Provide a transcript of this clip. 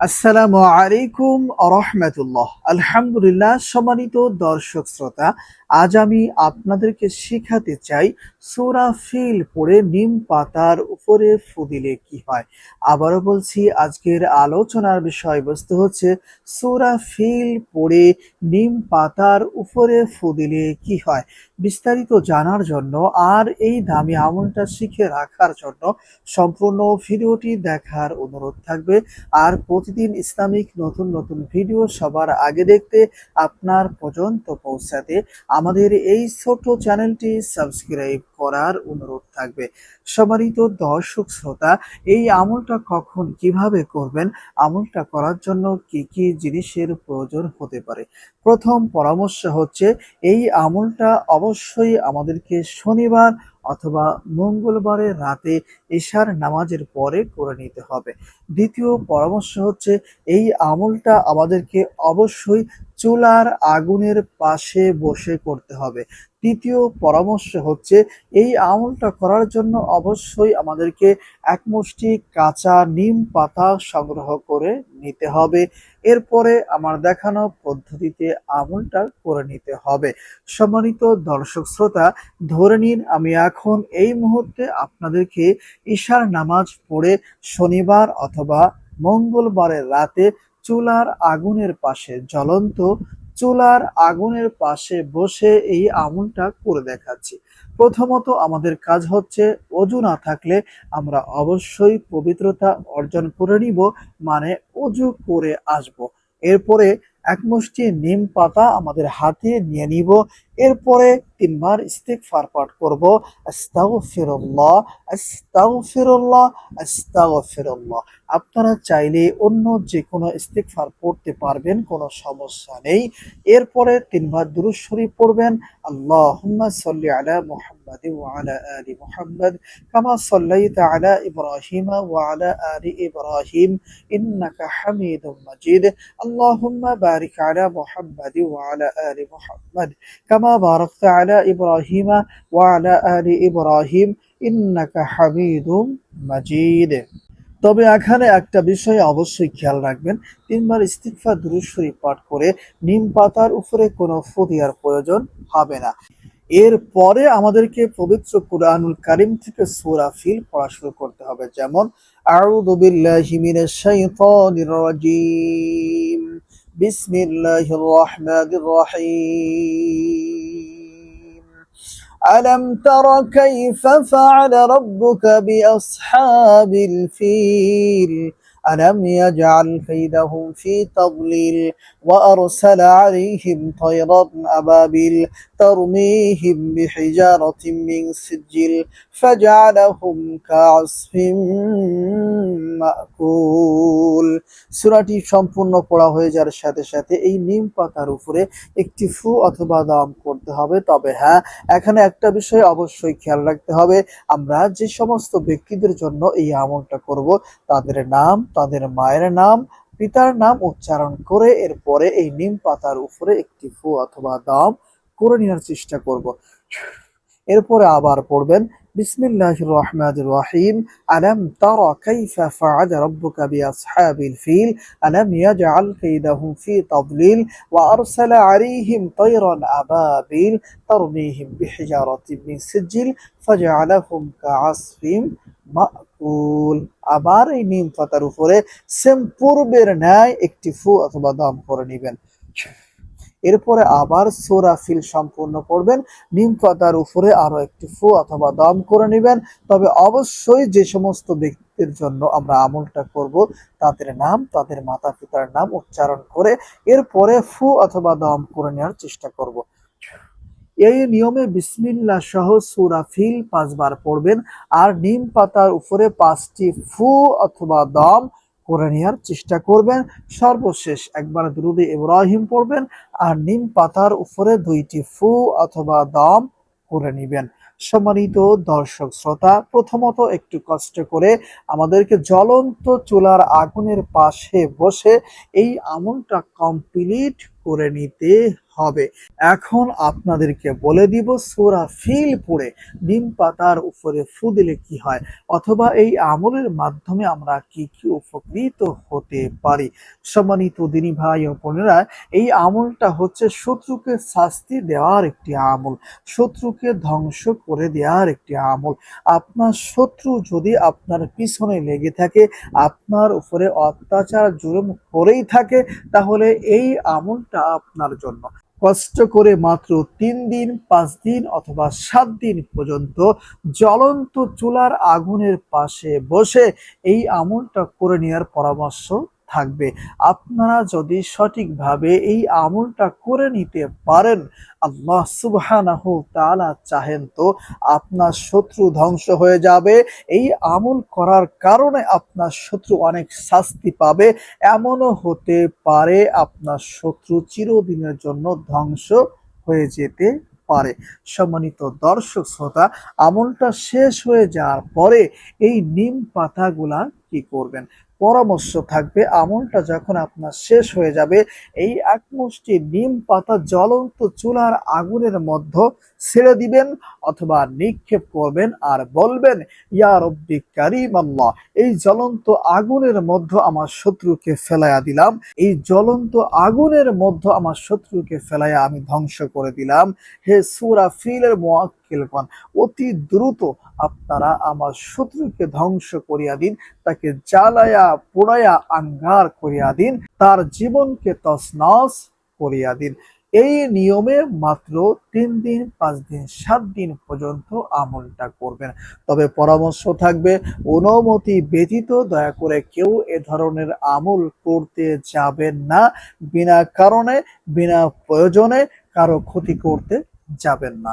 আসসালামু আলাইকুম রহমতুল্লাহ। আলহামদুলিল্লাহ সম্মানিত দর্শক শ্রোতা আজ আমি আপনাদেরকে শেখাতে চাই সোরা ফিল পড়ে নিম পাতার উপরে ফুদিলে কি হয়। আবারও বলছি, আজকের আলোচনার বিষয়বস্তু হচ্ছে সোরা ফিল পড়ে নিম পাতার উপরে ফুদিলে কি হয়। বিস্তারিত জানার জন্য আর এই দামি আমলটা শিখে রাখার জন্য সম্পূর্ণ ভিডিওটি দেখার অনুরোধ থাকবে। আর প্রতিদিন ইসলামিক নতুন নতুন ভিডিও সবার আগে দেখতে আপনার পর্যন্ত পৌঁছাতে আমাদের এই ছোট চ্যানেলটি সাবস্ক্রাইব করার অনুরোধ থাকবে। সবারই তো দর্শক শ্রোতা, এই আমলটা কখন কীভাবে করবেন? আমলটা করার জন্য কি কি জিনিসের প্রয়োজন হতে পারে? প্রথম পরামর্শ হচ্ছে, এই আমলটা অবশ্যই আমাদেরকে শনিবার অথবা মঙ্গলবারের রাতে এশার নামাজের পরে করে নিতে হবে। দ্বিতীয় পরামর্শ হচ্ছে, এই আমলটা আমাদেরকে অবশ্যই চুলার আগুনের পাশে বসে করতে হবে। তৃতীয় পরামর্শ হচ্ছে, এই আমলটা করার জন্য অবশ্যই আমাদেরকে এক মুষ্টি কাঁচা নিম পাতা সংগ্রহ করে নিতে হবে। এরপরে আমার দেখানো পদ্ধতিতে আমলটা করে নিতে হবে। সম্মানিত দর্শক শ্রোতা, ধরে নিন আমি এখন এই মুহূর্তে আপনাদেরকে ঈশার নামাজ পড়ে শনিবার অথবা মঙ্গলবারের রাতে চুলার আগুনের পাশে জ্বলন্ত চুলার আগুনের পাশে বসে এই আমলটা করে দেখাচ্ছি। প্রথমত আমাদের কাজ হচ্ছে অজু না থাকলে আমরা অবশ্যই পবিত্রতা অর্জন করে নিব মানে অজু করে আসব। এরপরে এক মুষ্টি নিম পাতা আমাদের হাতে নিয়ে নিব এরপরে তিনবার ইস্তেগফার পাঠ করব, আস্তাগফিরুল্লাহ আস্তাগফিরুল্লাহ আস্তাগফিরুল্লাহ। আপনারা চাইলে অন্য যে কোনো ইস্তেগফার পড়তে পারবেন, কোনো সমস্যা নেই। এরপরে তিনবার দুরূদ শরীফ পড়বেন, আল্লাহুম্মা সাল্লি আলা মুহাম্মাদ ওয়া আলা আলি মুহাম্মাদ, কামা ইব্রাহিম ওয়া আলা আলি ইব্রাহিম বারিক আলা মুহাম্মাদ ওয়া আলা আলি মুহাম্মাদ, কামা বারাকতা আলা ইব্রাহিম ওয়া আলা আলি ইব্রাহিম ইন্নাকা হামিদুম মাজিদ তবে এখানে একটা বিষয় অবশ্যই খেয়াল রাখবেন, তিনবার ইস্তিগফার দুরূদ পাঠ করে নিম পাতার উপরে কোনো ফু দেওয়ার প্রয়োজন হবে না। এরপরে আমাদেরকে পবিত্র কুরআনুল কারিম থেকে সূরা ফিল পড়া শুরু করতে হবে, যেমন, আউযু বিল্লাহি মিনাশ শাইতানির রাজীম। বিসমিল্লাহির রহমানির রহিম। ألم تر كيف فعل ربك بأصحاب الفيل؟ ألم يجعل كيدهم في تضليل وأرسل عليهم طيرا أبابيل ترميهم بحجارة من سجل فجعلهم كعصف مأكول. সূরাটি সম্পূর্ণ পড়া হয়ে যাওয়ার সাথে সাথে এই নিম পাতার উপরে একটি ফু অথবা দাম করতে হবে। তবে হ্যাঁ এখানে একটা বিষয় অবশ্যই খেয়াল রাখতে হবে। আমরা যে সমস্ত ব্যক্তিদের জন্য এই আমলটা করব, তাদের নাম, তাদের মায়ের নাম, পিতার নাম উচ্চারণ করে এরপরে এই নিম পাতার উপরে একটি ফু অথবা দাম করে নেওয়ার চেষ্টা করব। এরপরে আবার পড়বেন বিসমিল্লাহির রহমানির রহিম আলাম তারা কাইফা ফাআল রাব্বুকা বিআসহাবিল ফিল আলাম ইয়াজআল কাইদাহুম ফি তাদলিল ওয়া আরসালা আলাইহিম তায়রান আবাবিল তারমিহিম বিহিজারাতিন মিন সিজিল ফাজআলাহুম কাআসফিম মাকুল আবার এই নিম পাতার উপরে সেম পূর্বের ন্যায় একটি ফু অথবা দাম করে নেবেন এরপরে আবার সোরা ফিল সম্পূর্ণ করবেন, নিম পাতার উপরে আরও একটি ফু অথবা দম করে নেবেন। তবে অবশ্যই যে সমস্ত ব্যক্তির জন্য আমরা আমলটা করব, তাদের নাম, তাদের মাতা পিতার নাম উচ্চারণ করে এরপরে ফু অথবা দম করে নেওয়ার চেষ্টা করব। এই নিয়মে বিসমিল্লাহ সহ সুরা ফিল পাঁচবার পড়বেন। আর নিম পাতার উপরে পাঁচটি ফু অথবা দম করে নেওয়ার চেষ্টা করবেন। সর্বশেষ একবার দুরুদে ইব্রাহিম পড়বেন আর নিম পাতার উপরে দুইটি ফু অথবা দম করে নেবেন। সম্মানিত দর্শক শ্রোতা, প্রথমত একটু কষ্ট করে আমাদেরকে জ্বলন্ত চুলার আগুনের পাশে বসে এই আমলটা কমপ্লিট করে নিতে হবে। এখন আপনাদেরকে বলে দিব, সোরা ফিল পড়ে নিম পাতার উপরে ফু দিলে কি হয়, অথবা এই আমলের মাধ্যমে আমরা কি কি উপকৃত হতে পারি। সম্মানিত দিনী ভাই ও বোনেরা, এই আমলটা হচ্ছে শত্রুকে শাস্তি দেওয়ার একটি আমল, শত্রুকে ধ্বংস করে দেওয়ার একটি আমল। আপনার শত্রু যদি আপনার পিছনে লেগে থাকে, আপনার উপরে অত্যাচার জুলুম করেই থাকে, তাহলে এই আমলটা আপনার জন্য। কষ্ট করে মাত্র তিন দিন, পাঁচ দিন অথবা সাত দিন পর্যন্ত জ্বলন্ত চুলার আগুনের পাশে বসে এই আমলটা করে নেওয়ার পরামর্শ থাকবে। আপনারা যদি সঠিকভাবে এই আমলটা করে নিতে পারেন, আল্লাহ তাআলা চাহেন তো আপনার শত্রু ধ্বংস হয়ে যাবে। এই আমল করার কারণে আপনার শত্রু অনেক শাস্তি পাবে। এমনও হতে পারে আপনার শত্রু চিরদিনের জন্য ধ্বংস হয়ে যেতে পারে। সম্মানিত দর্শক, শ্রোতা, আমলটা শেষ হয়ে যাওয়ার পরে এই নিম পাতাগুলা কি করবেন? পরামর্শ থাকবে। আমলটা যখন আপনার শেষ হয়ে যাবে, এই এক মুষ্টি নিম পাতা জ্বলন্ত চুলার আগুনের মধ্যে ছেড়ে দিবেন অথবা নিক্ষেপ করবেন আর বলবেন, ইয়া রব্বি কারিম আল্লাহ, এই জ্বলন্ত আগুনের মধ্যে আমার শত্রুকে ফেলাইয়া দিলাম। এই জ্বলন্ত আগুনের মধ্যে আমার শত্রুকে ফেলাইয়া আমি ধ্বংস করে দিলাম। হে সুরা ফিলের মোয়াক্কিলগণ অতি দ্রুত আপনারা আমার শত্রুকে ধ্বংস করিয়া দিন, তাকে জ্বালায়া পোড়ায়া আঙ্গার করিয়া দিন, তার জীবনকে তছনছ করিয়া দিন। এই নিয়মে মাত্র তিন দিন, পাঁচ দিন, সাত দিন পর্যন্ত আমলটা করবেন। তবে পরামর্শ থাকবে, অনুমতি ব্যতীত দয়া করে কেউ এ ধরনের আমল করতে যাবেন না। বিনা কারণে, বিনা প্রয়োজনে কারও ক্ষতি করতে যাবেন না।